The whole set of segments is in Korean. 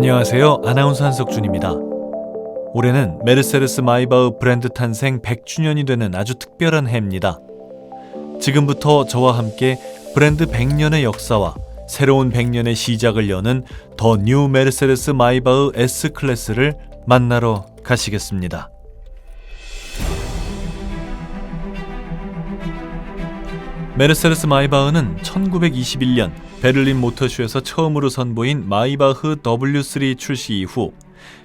안녕하세요. 아나운서 한석준입니다. 올해는 메르세데스 마이바흐 브랜드 탄생 100주년이 되는 아주 특별한 해입니다. 지금부터 저와 함께 브랜드 100년의 역사와 새로운 100년의 시작을 여는 더 뉴 메르세데스 마이바흐 S 클래스를 만나러 가시겠습니다. 메르세데스 마이바흐는 1921년 베를린 모터쇼에서 처음으로 선보인 마이바흐 W3 출시 이후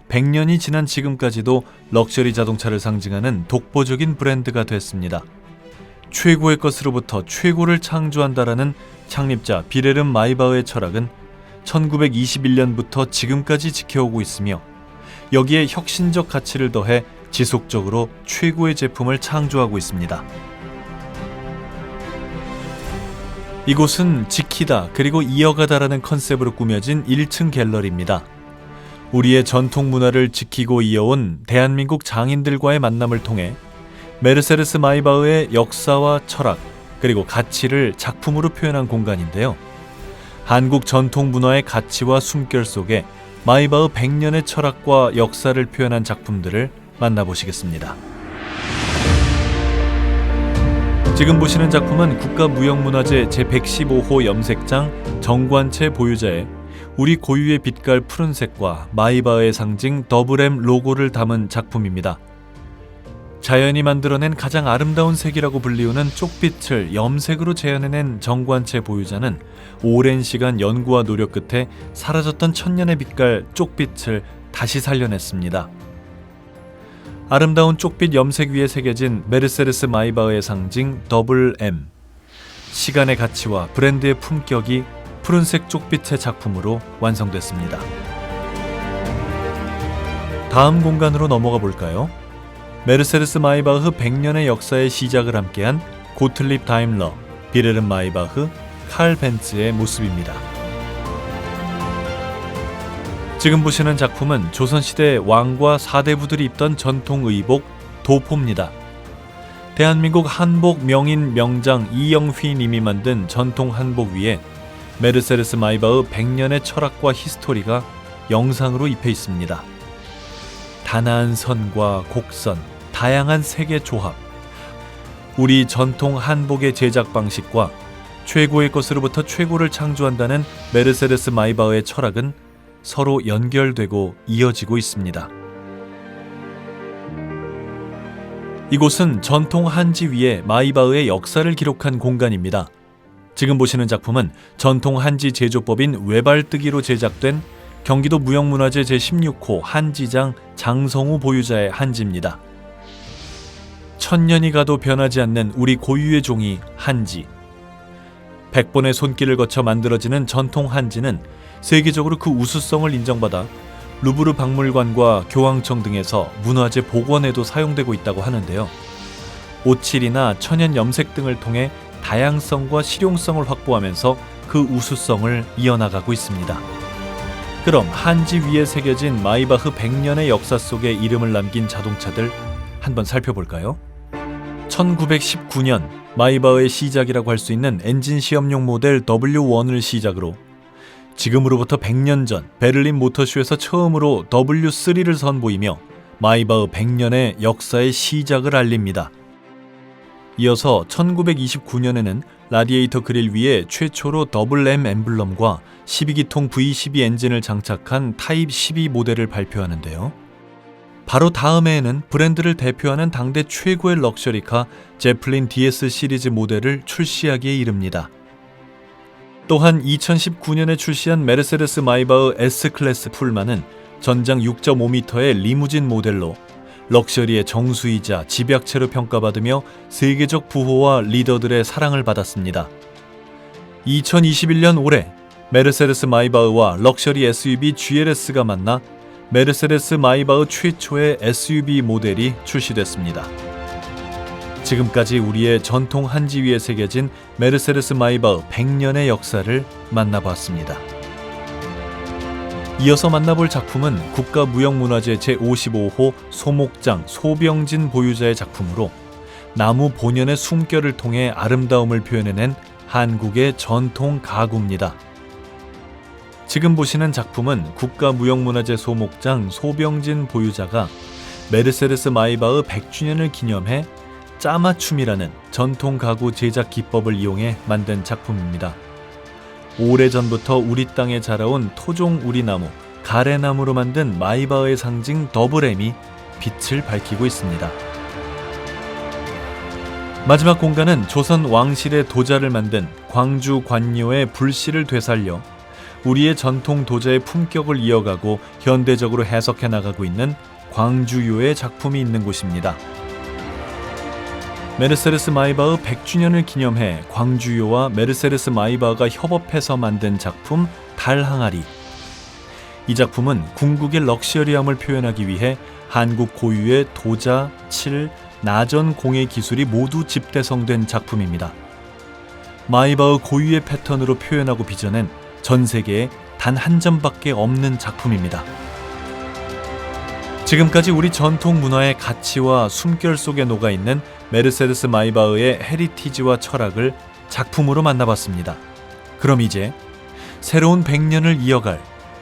100년이 지난 지금까지도 럭셔리 자동차를 상징하는 독보적인 브랜드가 됐습니다. 최고의 것으로부터 최고를 창조한다라는 창립자 비레름 마이바흐의 철학은 1921년부터 지금까지 지켜오고 있으며 여기에 혁신적 가치를 더해 지속적으로 최고의 제품을 창조하고 있습니다. 이곳은 지키다 그리고 이어가다라는 컨셉으로 꾸며진 1층 갤러리입니다. 우리의 전통 문화를 지키고 이어온 대한민국 장인들과의 만남을 통해 메르세데스 마이바흐의 역사와 철학 그리고 가치를 작품으로 표현한 공간인데요. 한국 전통 문화의 가치와 숨결 속에 마이바흐 100년의 철학과 역사를 표현한 작품들을 만나보시겠습니다. 지금 보시는 작품은 국가무형문화재 제115호 염색장 정관채 보유자의 우리 고유의 빛깔 푸른색과 마이바의 상징 더블M 로고를 담은 작품입니다. 자연이 만들어낸 가장 아름다운 색이라고 불리우는 쪽빛을 염색으로 재현해낸 정관채 보유자는 오랜 시간 연구와 노력 끝에 사라졌던 천년의 빛깔 쪽빛을 다시 살려냈습니다. 아름다운 쪽빛 염색 위에 새겨진 메르세데스 마이바흐의 상징 더블 M. 시간의 가치와 브랜드의 품격이 푸른색 쪽빛의 작품으로 완성됐습니다. 다음 공간으로 넘어가 볼까요? 메르세데스 마이바흐 100년의 역사의 시작을 함께한 고틀립 다임러, 비레른 마이바흐, 칼 벤츠의 모습입니다. 지금 보시는 작품은 조선시대 왕과 사대부들이 입던 전통 의복 도포입니다. 대한민국 한복 명인 명장 이영휘 님이 만든 전통 한복 위에 메르세데스 마이바흐 100년의 철학과 히스토리가 영상으로 입혀 있습니다. 단아한 선과 곡선, 다양한 색의 조합, 우리 전통 한복의 제작 방식과 최고의 것으로부터 최고를 창조한다는 메르세데스 마이바흐의 철학은 서로 연결되고 이어지고 있습니다. 이곳은 전통 한지 위에 마이바흐의 역사를 기록한 공간입니다. 지금 보시는 작품은 전통 한지 제조법인 외발뜨기로 제작된 경기도 무형문화재 제16호 한지장 장성우 보유자의 한지입니다. 천년이 가도 변하지 않는 우리 고유의 종이 한지. 100번의 손길을 거쳐 만들어지는 전통 한지는 세계적으로 그 우수성을 인정받아 루브르 박물관과 교황청 등에서 문화재 복원에도 사용되고 있다고 하는데요. 오칠이나 천연 염색 등을 통해 다양성과 실용성을 확보하면서 그 우수성을 이어나가고 있습니다. 그럼 한지 위에 새겨진 마이바흐 100년의 역사 속에 이름을 남긴 자동차들 한번 살펴볼까요? 1919년 마이바흐의 시작이라고 할 수 있는 엔진 시험용 모델 W1을 시작으로 지금으로부터 100년 전 베를린 모터쇼에서 처음으로 W3를 선보이며 마이바흐 100년의 역사의 시작을 알립니다. 이어서 1929년에는 라디에이터 그릴 위에 최초로 더블 M 엠블럼과 12기통 V12 엔진을 장착한 타입 12 모델을 발표하는데요. 바로 다음 해에는 브랜드를 대표하는 당대 최고의 럭셔리카 제플린 DS 시리즈 모델을 출시하기에 이릅니다. 또한 2019년에 출시한 메르세데스 마이바흐 S 클래스 풀만은 전장 6.5m의 리무진 모델로 럭셔리의 정수이자 집약체로 평가받으며 세계적 부호와 리더들의 사랑을 받았습니다. 2021년 올해 메르세데스 마이바흐와 럭셔리 SUV GLS가 만나 메르세데스 마이바흐 최초의 SUV 모델이 출시됐습니다. 지금까지 우리의 전통 한지 위에 새겨진 메르세데스 마이바흐 100년의 역사를 만나봤습니다. 이어서 만나볼 작품은 국가무형문화재 제55호 소목장 소병진 보유자의 작품으로 나무 본연의 숨결을 통해 아름다움을 표현해낸 한국의 전통 가구입니다. 지금 보시는 작품은 국가무형문화재 소목장 소병진 보유자가 메르세데스 마이바흐 100주년을 기념해 짜맞춤이라는 전통 가구 제작 기법을 이용해 만든 작품입니다. 오래전부터 우리 땅에 자라온 토종 우리나무, 가래나무로 만든 마이바흐의 상징 더블엠이 빛을 밝히고 있습니다. 마지막 공간은 조선 왕실의 도자를 만든 광주 관료의 불씨를 되살려 우리의 전통 도자의 품격을 이어가고 현대적으로 해석해 나가고 있는 광주요의 작품이 있는 곳입니다. 메르세데스 마이바흐 100주년을 기념해 광주요와 메르세데스 마이바흐가 협업해서 만든 작품 달 항아리. 이 작품은 궁극의 럭셔리함을 표현하기 위해 한국 고유의 도자, 칠, 나전 공예 기술이 모두 집대성된 작품입니다. 마이바흐 고유의 패턴으로 표현하고 빚어낸 전 세계에 단 한 점밖에 없는 작품입니다. 지금까지 우리 전통 문화의 가치와 숨결 속에 녹아 있는 메르세데스 마이바흐의 헤리티지와 철학을 작품으로 만나봤습니다. 그럼 이제 새로운 100년을 이어갈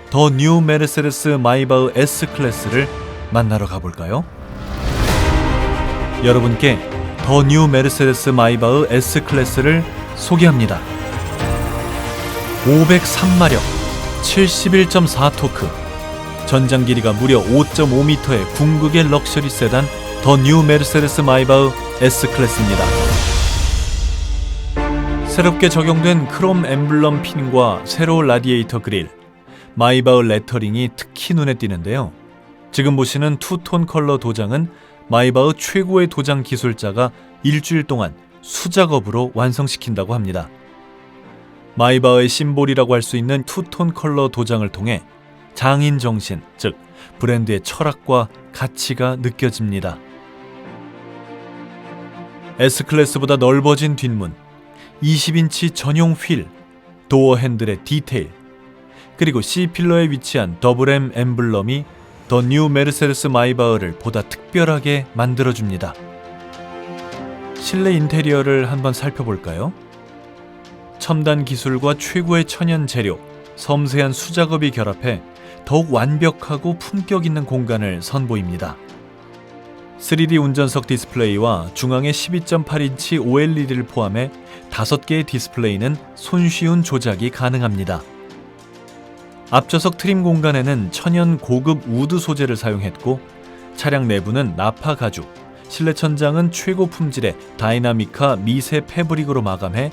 더 뉴 메르세데스 마이바흐 S 클래스를 만나러 가볼까요? 여러분께 더 뉴 메르세데스 마이바흐 S 클래스를 소개합니다. 503마력, 71.4 토크, 전장 길이가 무려 5.5m의 궁극의 럭셔리 세단 더 뉴 메르세데스 마이바흐 S 클래스입니다. 새롭게 적용된 크롬 엠블럼 핀과 세로 라디에이터 그릴, 마이바흐 레터링이 특히 눈에 띄는데요. 지금 보시는 투톤 컬러 도장은 마이바흐 최고의 도장 기술자가 일주일 동안 수작업으로 완성시킨다고 합니다. 마이바흐의 심볼이라고 할 수 있는 투톤 컬러 도장을 통해 장인 정신, 즉 브랜드의 철학과 가치가 느껴집니다. S클래스보다 넓어진 뒷문, 20인치 전용 휠, 도어 핸들의 디테일, 그리고 C필러에 위치한 더블M 엠블럼이 더 뉴 메르세데스 마이바흐를 보다 특별하게 만들어줍니다. 실내 인테리어를 한번 살펴볼까요? 첨단 기술과 최고의 천연 재료, 섬세한 수작업이 결합해 더욱 완벽하고 품격 있는 공간을 선보입니다. 3D 운전석 디스플레이와 중앙에 12.8인치 OLED를 포함해 5개의 디스플레이는 손쉬운 조작이 가능합니다. 앞좌석 트림 공간에는 천연 고급 우드 소재를 사용했고 차량 내부는 나파 가죽, 실내 천장은 최고 품질의 다이나미카 미세 패브릭으로 마감해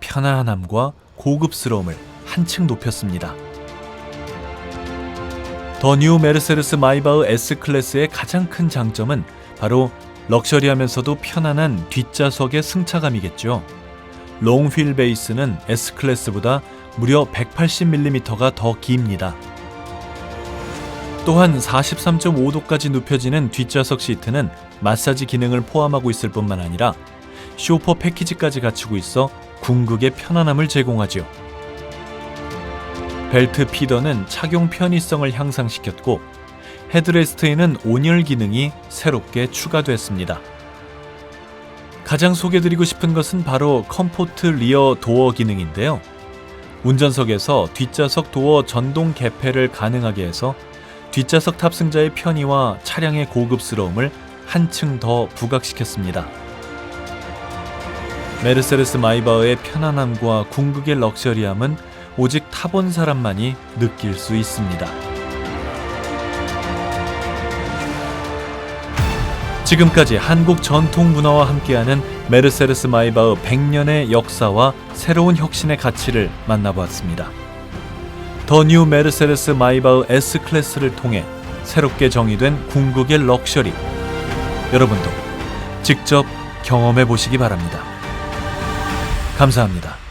편안함과 고급스러움을 한층 높였습니다. 더 뉴 메르세데스 마이바흐 S 클래스의 가장 큰 장점은 바로 럭셔리하면서도 편안한 뒷좌석의 승차감이겠죠. 롱휠 베이스는 S 클래스보다 무려 180mm가 더 깁니다. 또한 43.5도까지 눕혀지는 뒷좌석 시트는 마사지 기능을 포함하고 있을 뿐만 아니라 쇼퍼 패키지까지 갖추고 있어 궁극의 편안함을 제공하지요. 벨트 피더는 착용 편의성을 향상시켰고 헤드레스트에는 온열 기능이 새롭게 추가됐습니다. 가장 소개드리고 싶은 것은 바로 컴포트 리어 도어 기능인데요. 운전석에서 뒷좌석 도어 전동 개폐를 가능하게 해서 뒷좌석 탑승자의 편의와 차량의 고급스러움을 한층 더 부각시켰습니다. 메르세데스 마이바흐의 편안함과 궁극의 럭셔리함은 오직 타본 사람만이 느낄 수 있습니다. 지금까지 한국 전통 문화와 함께하는 메르세데스 마이바흐 100년의 역사와 새로운 혁신의 가치를 만나보았습니다. 더 뉴 메르세데스 마이바흐 S 클래스를 통해 새롭게 정의된 궁극의 럭셔리. 여러분도 직접 경험해 보시기 바랍니다. 감사합니다.